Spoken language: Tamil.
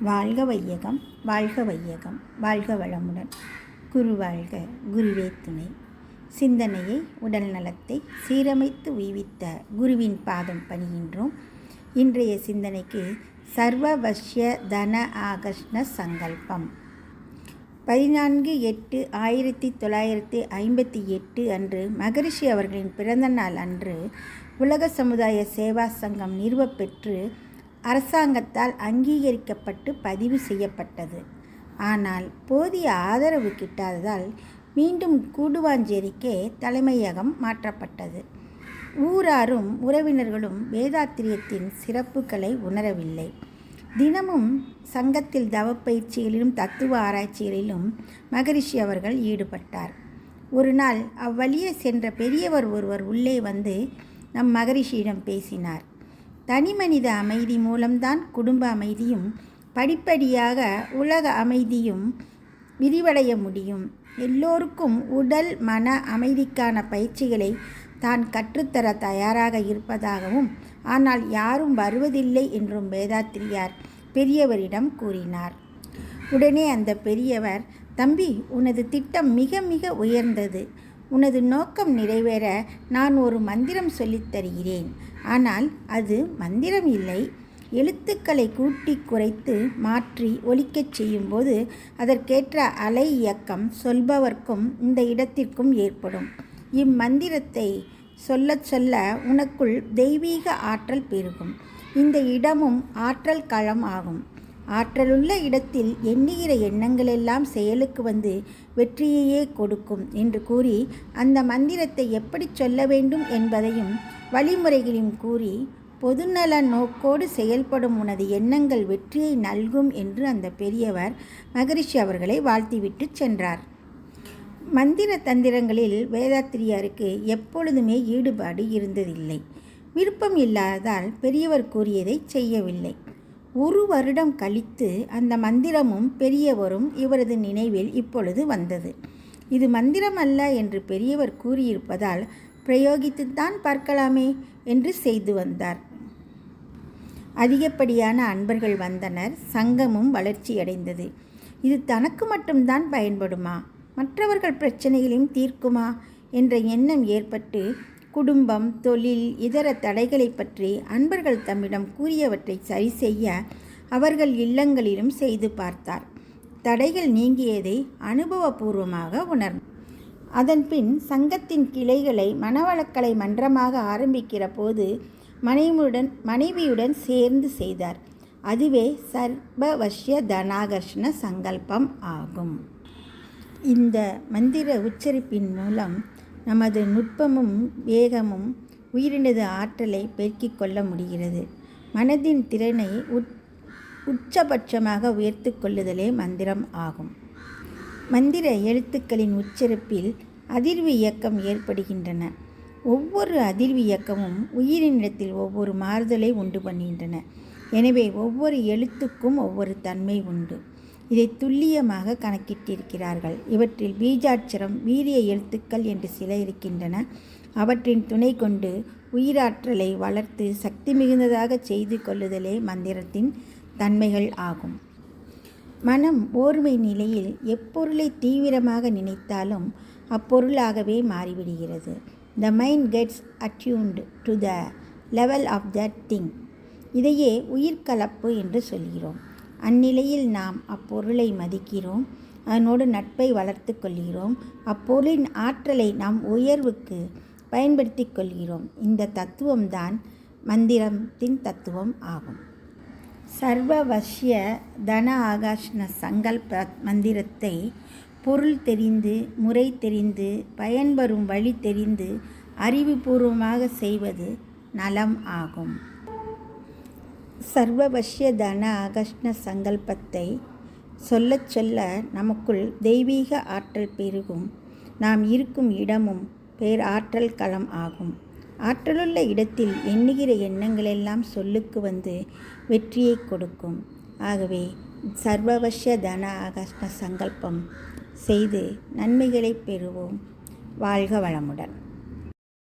வாழ்க வையகம் வாழ்க வையகம் வாழ்க வளமுடன். குரு வாழ்க குருவே துணை. சிந்தனையை உடல் நலத்தை சீரமைத்து உய்வித்த குருவின் பாதம் பணிகின்றோம். இன்றைய சிந்தனைக்கு சர்வவசிய தன ஆகர்ஷ்ண சங்கல்பம். பதினான்கு எட்டு ஆயிரத்தி தொள்ளாயிரத்தி ஐம்பத்தி எட்டு அன்று மகரிஷி அவர்களின் பிறந்தநாள் அன்று உலக சமுதாய சேவா சங்கம் நிறுவப்பெற்று அரசாங்கத்தால் அங்கீகரிக்கப்பட்டு பதிவு செய்யப்பட்டது. ஆனால் போதிய ஆதரவு கிட்டாததால் மீண்டும் கூடுவாஞ்சேரிக்கே தலைமையகம் மாற்றப்பட்டது. ஊராரும் உறவினர்களும் வேதாத்திரியத்தின் சிறப்புகளை உணரவில்லை. தினமும் சங்கத்தில் தவப்பயிற்சிகளிலும் தத்துவ ஆராய்ச்சிகளிலும் மகரிஷி அவர்கள் ஈடுபட்டார். ஒரு நாள் அவ்வழியே சென்ற பெரியவர் ஒருவர் உள்ளே வந்து நம் மகரிஷியிடம் பேசினார். தனிமனித அமைதி மூலம்தான் குடும்ப அமைதியும் படிப்படியாக உலக அமைதியும் விரிவடைய முடியும். எல்லோருக்கும் உடல் மன அமைதிக்கான பயிற்சிகளை தான் கற்றுத்தர தயாராக இருப்பதாகவும் ஆனால் யாரும் வருவதில்லை என்றும் வேதாத்திரியார் பெரியவரிடம் கூறினார். உடனே அந்த பெரியவர் தம்பி உனது திட்டம் மிக மிக உயர்ந்தது. உனது நோக்கம் நிறைவேற நான் ஒரு மந்திரம் சொல்லித் தருகிறேன். ஆனால் அது மந்திரம் இல்லை. எழுத்துக்களை கூட்டி குறைத்து மாற்றி ஒலிக்கச் செய்யும்போது அதற்கேற்ற அலை இயக்கம் சொல்பவர்க்கும் இந்த இடத்திற்கும் ஏற்படும். இம்மந்திரத்தை சொல்ல சொல்ல உனக்குள் தெய்வீக ஆற்றல் பெருகும். இந்த இடமும் ஆற்றல் களம் ஆகும். ஆற்றலுள்ள இடத்தில் எண்ணுகிற எண்ணங்களெல்லாம் செயலுக்கு வந்து வெற்றியையே கொடுக்கும் என்று கூறி அந்த மந்திரத்தை எப்படி சொல்ல வேண்டும் என்பதையும் வழிமுறைகளையும் கூறி பொதுநல நோக்கோடு செயல்படும் உனது எண்ணங்கள் வெற்றியை நல்கும் என்று அந்த பெரியவர் மகரிஷி அவர்களை வாழ்த்திவிட்டு சென்றார். மந்திர தந்திரங்களில் வேதாத்திரியாருக்கு எப்பொழுதுமே ஈடுபாடு இருந்ததில்லை. விருப்பம் இல்லாததால் பெரியவர் கூறியதை செய்யவில்லை. ஒரு வருடம் கழித்து அந்த மந்திரமும் பெரியவரும் இவரது நினைவில் இப்பொழுது வந்தது. இது மந்திரம் அல்ல என்று பெரியவர் கூறியிருப்பதால் பிரயோகித்துத்தான் பார்க்கலாமே என்று செய்து வந்தார். அதிகப்படியான அன்பர்கள் வந்தனர். சங்கமும் வளர்ச்சியடைந்தது இது தனக்கு மட்டும்தான் பயன்படுமா? மற்றவர்கள் பிரச்சனைகளையும் தீர்க்குமா? என்ற எண்ணம் ஏற்பட்டு குடும்பம் தொழில் இதர தடைகளை பற்றி அன்பர்கள் தம்மிடம் கூறியவற்றை சரி செய்ய அவர்கள் இல்லங்களிலும் செய்து பார்த்தார். தடைகள் நீங்கியதை அனுபவபூர்வமாக உணர்ந்தார் அதன்பின் சங்கத்தின் கிளைகளை மனவளக்கலை மன்றமாக ஆரம்பிக்கிற போது மனைவியுடன் மனைவியுடன் சேர்ந்து செய்தார். அதுவே சர்வவசிய தனாகர்ஷண சங்கல்பம் ஆகும். இந்த மந்திர உச்சரிப்பின் மூலம் நமது நுட்பமும் வேகமும் உயிரினது ஆற்றலை பெருக்கிக் கொள்ள முடிகிறது. மனதின் திறனை உட் உச்சபட்சமாக உயர்த்து கொள்ளுதலே மந்திரம் ஆகும். மந்திர எழுத்துக்களின் உச்சரிப்பில் அதிர்வு இயக்கம் ஏற்படுகின்றன. ஒவ்வொரு அதிர்வு இயக்கமும் உயிரினிடத்தில் ஒவ்வொரு மாறுதலை உண்டு பண்ணுகின்றன. எனவே ஒவ்வொரு எழுத்துக்கும் ஒவ்வொரு தன்மை உண்டு. இதை துல்லியமாக கணக்கிட்டிருக்கிறார்கள். இவற்றில் பீஜாட்சரம் வீரிய எழுத்துக்கள் என்று சில இருக்கின்றன. அவற்றின் துணை கொண்டு உயிராற்றலை வளர்த்து சக்தி மிகுந்ததாக செய்து கொள்ளுதலே மந்திரத்தின் தன்மைகள் ஆகும். மனம் ஓர்மை நிலையில் எப்பொருளை தீவிரமாக நினைத்தாலும் அப்பொருளாகவே மாறிவிடுகிறது. The mind gets attuned to the level of that thing இதையே உயிர்கலப்பு என்று சொல்கிறோம். அந்நிலையில் நாம் அப்பொருளை மதிக்கிறோம். அதனோடு நட்பை வளர்த்து கொள்கிறோம். அப்பொருளின் ஆற்றலை நாம் உயர்வுக்கு பயன்படுத்தி கொள்கிறோம். இந்த தத்துவம்தான் மந்திரத்தின் தத்துவம் ஆகும். சர்வவசிய தன ஆகாஷ்ண சங்கல்ப மந்திரத்தை பொருள் தெரிந்து முறை தெரிந்து பயன்பெறும் வழி தெரிந்து அறிவுபூர்வமாக செய்வது நலம் ஆகும். சர்வவசிய தன ஆகஷ்ண சங்கல்பத்தை சொல்லச் சொல்ல நமக்குள் தெய்வீக ஆற்றல் பெருகும். நாம் இருக்கும் இடமும் பேர் ஆற்றல் களம் ஆகும். ஆற்றலுள்ள இடத்தில் எண்ணுகிற எண்ணங்களெல்லாம் சொல்லுக்கு வந்து வெற்றியை கொடுக்கும். ஆகவே சர்வவசிய தன ஆகஷ்ண சங்கல்பம் செய்து நன்மைகளை பெறுவோம். வாழ்க வளமுடன்.